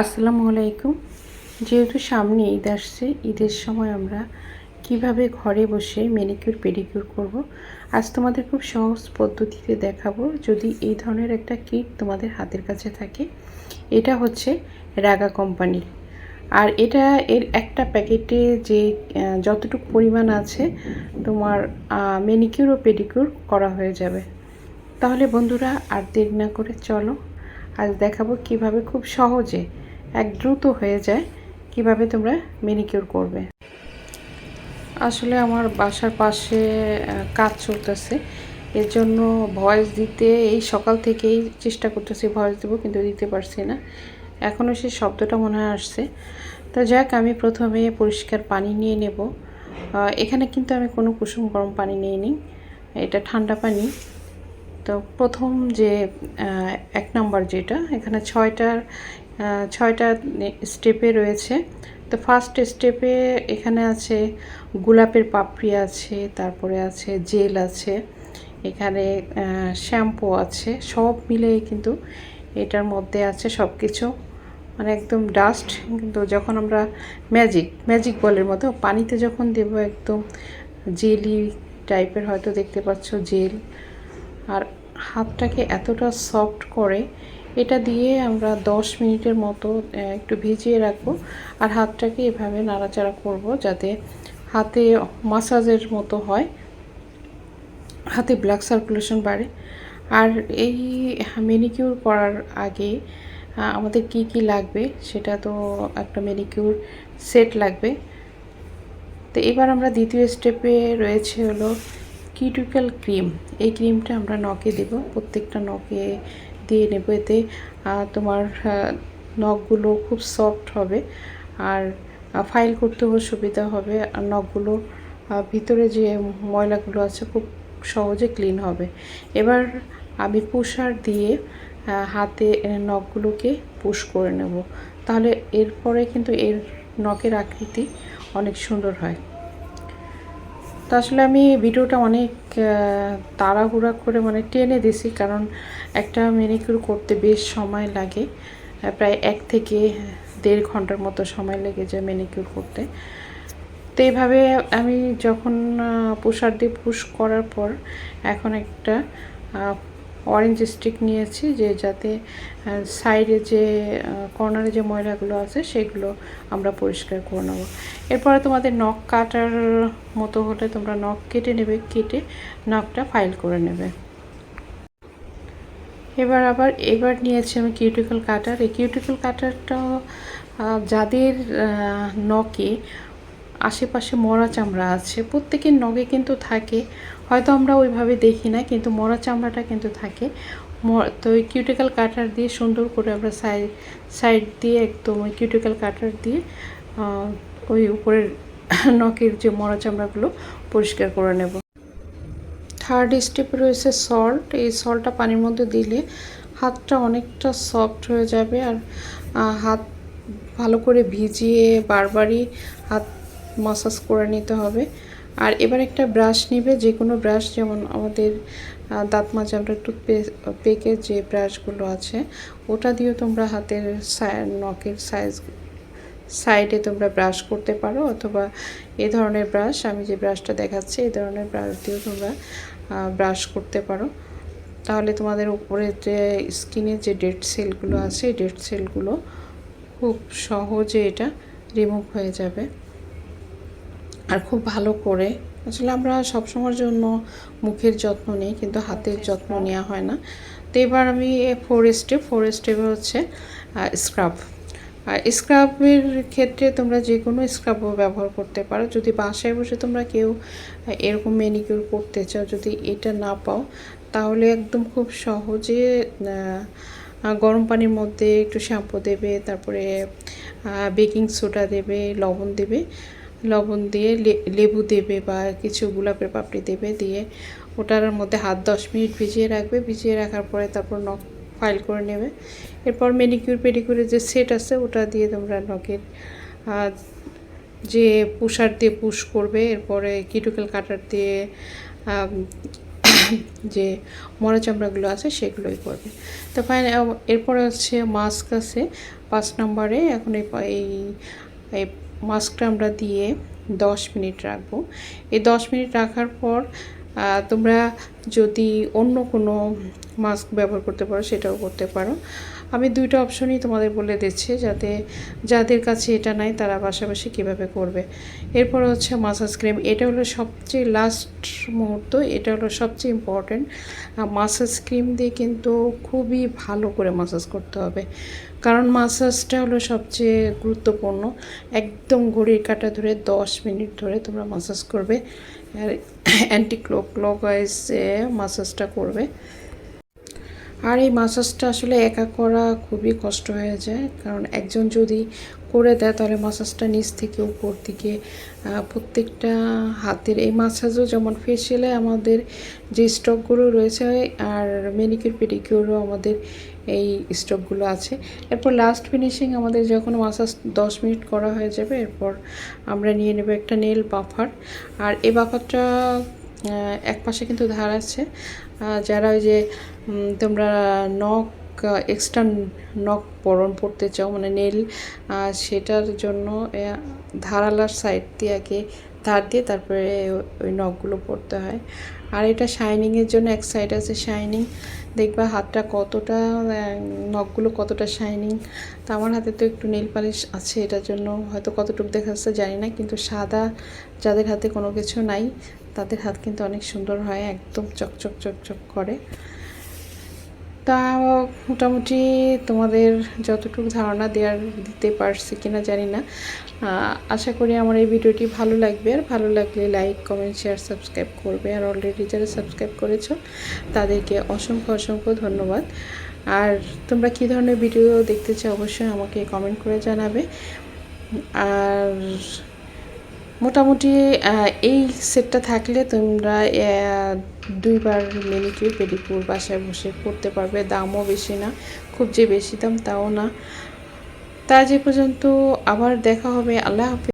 আসসালামু আলাইকুম। যেহেতু সামনে ঈদ আসছে, ঈদের সময় আমরা কীভাবে ঘরে বসে ম্যানিকিউর পেডিকিউর করব, আজ তোমাদের খুব সহজ পদ্ধতিতে দেখাবো। যদি এই ধরনের একটা কিট তোমাদের হাতের কাছে থাকে, এটা হচ্ছে রাগা কোম্পানির আর এটা এর একটা প্যাকেটে যে যতটুকু পরিমাণ আছে, তোমার ম্যানিকিউর ও পেডিকিউর করা হয়ে যাবে। তাহলে বন্ধুরা, আর দেরি না করে চলো, আজ দেখাবো কীভাবে খুব সহজে এক দ্রুত হয়ে যায়, কীভাবে তোমরা মেনিকিউর করবে? আসলে আমার বাসার পাশে কাজ চলতেছে। এর জন্য ভয়েস দিতে, এই সকাল থেকেই চেষ্টা করতেছি ভয়েস দেবো, কিন্তু দিতে পারছি না। এখনও সেই শব্দটা মনে হয় আসছে। তো যাক, আমি প্রথমে পরিষ্কার পানি নিয়ে নেব। এখানে কিন্তু আমি কোনো কুসুম গরম পানি নিয়ে নিই এটা ঠান্ডা পানি। তো প্রথম যে এক নম্বর যেটা, এখানে ছয়টার ছয়টা স্টেপে রয়েছে। তো ফার্স্ট স্টেপে এখানে আছে গোলাপের পাপড়ি আছে, তারপরে আছে জেল আছে, এখানে শ্যাম্পু আছে, সব মিলে কিন্তু এটার মধ্যে আছে সব কিছু মানে একদম ডাস্ট কিন্তু যখন আমরা ম্যাজিক ম্যাজিক বলের মতো পানিতে যখন দেব একদম জেলি টাইপের হয়তো দেখতে পাচ্ছ জেল আর হাতটাকে এতটা সফট করে, এটা দিয়ে আমরা দশ মিনিটের মতো একটু ভিজিয়ে রাখব। আর হাতটাকে এভাবে নাড়াচাড়া করব যাতে হাতে মাসাজের মতো হয়, হাতে ব্লাড সার্কুলেশন বাড়ে। আর এই মেনিকিউর করার আগে আমাদের কি কি লাগবে সেটা তো একটা মেনিকিউর সেট লাগবে। তো এবার আমরা দ্বিতীয় স্টেপে রয়েছে হলো কিউটিক্যাল ক্রিম এই ক্রিমটা আমরা নখে দেব। প্রত্যেকটা নখে দিয়ে নেব এতে। তোমার নখগুলো খুব সফট হবে। আর ফাইল করতেও সুবিধা হবে। আর নখগুলো ভিতরে যে ময়লাগুলো আছে খুব সহজে ক্লিন হবে। এবার আমি পুষার দিয়ে হাতে নখগুলোকে পুশ করে নেব। তাহলে এরপরে কিন্তু এর নখের আকৃতি অনেক সুন্দর হয়। তো আসলে আমি ভিডিওটা অনেক তাড়াহুড়া করে মানে টেনে দিছি কারণ একটা মেনিকিউর করতে বেশ সময় লাগে প্রায় এক থেকে দেড় ঘণ্টার মতো সময় লেগে যায় মেনিকিউর করতে। তো এইভাবে আমি যখন পুষার দিয়ে পুশ করার পর এখন একটা অরেঞ্জ স্টিক নিয়েছি, যে যাতে সাইডে যে কর্নারে যে ময়লাগুলো আছে, সেগুলো আমরা পরিষ্কার করে নেব। এরপরে তোমাদের নখ কাটার মতো হলে তোমরা নখ কেটে নেবে, কেটে নখটা ফাইল করে নেবে। এবার আবার, এবার নিয়েছি আমি কিউটিক্যাল কাটার এই কিউটিক্যাল কাটারটা যাদের নখে আশেপাশে মরা চামড়া আছে, প্রত্যেকের নখে কিন্তু থাকে হয়তো আমরা ওইভাবে দেখি না, কিন্তু মরা চামড়াটা কিন্তু থাকে। তো ওই কিউটিক্যাল কাটার দিয়ে সুন্দর করে আমরা সাইড সাইড দিয়ে একদম ওই কিউটিক্যাল কাটার দিয়ে ওই উপরের নখের যে মরা চামড়াগুলো পরিষ্কার করে নেব। থার্ড স্টেপে রয়েছে সল্ট এই সল্টটা পানির মধ্যে দিলে হাতটা অনেকটা সফট হয়ে যাবে আর হাত ভালো করে ভিজিয়ে বারবারই হাত মাসাজ করে নিতে হবে। আর এবার একটা ব্রাশ নিবে যে কোনো ব্রাশ যেমন আমাদের দাঁত মাজা আমরা টুথপে পেকের যে ব্রাশগুলো আছে, ওটা দিয়েও তোমরা হাতের নখের সাইজ সাইডে তোমরা ব্রাশ করতে পারো, অথবা এ ধরনের ব্রাশ আমি যে ব্রাশটা দেখাচ্ছি এই ধরনের ব্রাশ দিয়েও তোমরা ব্রাশ করতে পারো। তাহলে তোমাদের উপরে যে স্কিনের যে ডেড সেলগুলো আছে ডেড সেলগুলো খুব সহজে এটা রিমুভ হয়ে যাবে। আর খুব ভালো করে। আসলে আমরা সবসময়ের জন্য মুখের যত্ন নিই কিন্তু হাতের যত্ন নেওয়া হয় না। তো এবার আমি ফোর স্টেপ ফোর স্টেপে হচ্ছে স্ক্রাব আর স্ক্রাবের ক্ষেত্রে তোমরা যে কোনো স্ক্রাবও ব্যবহার করতে পারো। যদি বাসায় বসে তোমরা কেউ এরকম ম্যানিকিউর করতে চাও যদি এটা না পাও তাহলে একদম খুব সহজে গরম পানির মধ্যে একটু শ্যাম্পু দেবে তারপরে বেকিং সোডা দেবে লবণ দেবে। লবণ দিয়ে লেবু দেবে বা কিছু গোলাপের পাপড়ি দেবে দিয়ে ওটার মধ্যে হাত দশ মিনিট ভিজিয়ে রাখবে। ভিজিয়ে রাখার পরে তারপর নখ ফাইল করে নেবে। এরপর মেনিকিউর পেডিকিউরের যে সেট আছে ওটা দিয়ে তোমরা নখের যে পুষার দিয়ে পুশ করবে। এরপরে কিটুকেল কাটার দিয়ে যে মরা চামড়াগুলো আছে সেগুলোই করবে। তো ফাইন এরপরে হচ্ছে মাস্ক আছে। পাঁচ নম্বরে এখন এই মাস্কটা আমরা দিয়ে দশ মিনিট রাখব। এই দশ মিনিট রাখার পর তোমরা যদি অন্য কোনো মাস্ক ব্যবহার করতে পারো, সেটাও করতে পারো। আমি দুইটা অপশনই তোমাদের বলে দিচ্ছি যাতে যাদের কাছে এটা নাই তারা পাশাপাশি কীভাবে করবে। এরপর হচ্ছে মাসাজ ক্রিম এটা হলো সবচেয়ে লাস্ট মুহূর্ত, এটা হলো সবচেয়ে ইম্পর্ট্যান্ট মাসাজ ক্রিম দিয়ে কিন্তু খুবই ভালো করে মাসাজ করতে হবে। কারণ মাসাজটা হলো সবচেয়ে গুরুত্বপূর্ণ। একদম ঘড়ির কাটা ধরে দশ মিনিট ধরে তোমরা মাসাজ করবে। আর অ্যান্টি ক্লক মাসাজটা করবে। আর এই মাসাজটা আসলে একা করা খুবই কষ্ট হয়ে যায়। কারণ একজন যদি করে দেয়, তাহলে মাসাজটা নিচ থেকে উপর দিকে প্রত্যেকটা হাতের এই মাসাজও যেমন ফেসিয়ালে আমাদের যে স্টকগুলো রয়েছে আর মেনিকিউর পেডিকিউরও আমাদের এই স্টকগুলো আছে। এরপর লাস্ট ফিনিশিং আমাদের যখন মাসাজ দশ মিনিট করা হয়ে যাবে, এরপর আমরা নিয়ে নেব একটা নেল বাফার আর এই বাফারটা এক পাশে কিন্তু ধার আছে। যারা ওই যে তোমরা নখ এক্সট্রা নখ পরন পড়তে চাও মানে নেল সেটার জন্য ধারালার সাইড দিয়ে আগে ধার দিয়ে তারপরে ওই নখগুলো পড়তে হয়। আর এটা শাইনিংয়ের জন্য এক সাইড আছে শাইনিং দেখবা হাতটা কতটা নখগুলো কতটা শাইনিং তো আমার হাতে তো একটু নেল পালিশ আছে, এটার জন্য হয়তো কতটুকু দেখা যাচ্ছে জানি না, কিন্তু সাদা যাদের হাতে কোনো কিছু নাই তাদের হাত কিন্তু অনেক সুন্দর হয়, একদম চকচক চকচক করে। তা মোটামুটি তোমাদের যতটুকু ধারণা দেওয়ার দিতে পারছি কিনা জানি না। আশা করি আমার এই ভিডিওটি ভালো লাগবে। আর ভালো লাগলে লাইক, কমেন্ট, শেয়ার, সাবস্ক্রাইব করবে। আর অলরেডি যারা সাবস্ক্রাইব করেছ, তাদেরকে অসংখ্য অসংখ্য ধন্যবাদ। আর তোমরা কী ধরনের ভিডিও দেখতে চাও অবশ্যই আমাকে কমেন্ট করে জানাবে। আর মোটামুটি এই সেটটা থাকলে তোমরা দুইবার মেনিকিউর পেডিকিউর বাসায় বসে করতে পারবে। দামও বেশি না, খুব যে বেশি দাম তাও না। তা যে পর্যন্ত আবার দেখা হবে। আল্লাহ হাফিজ।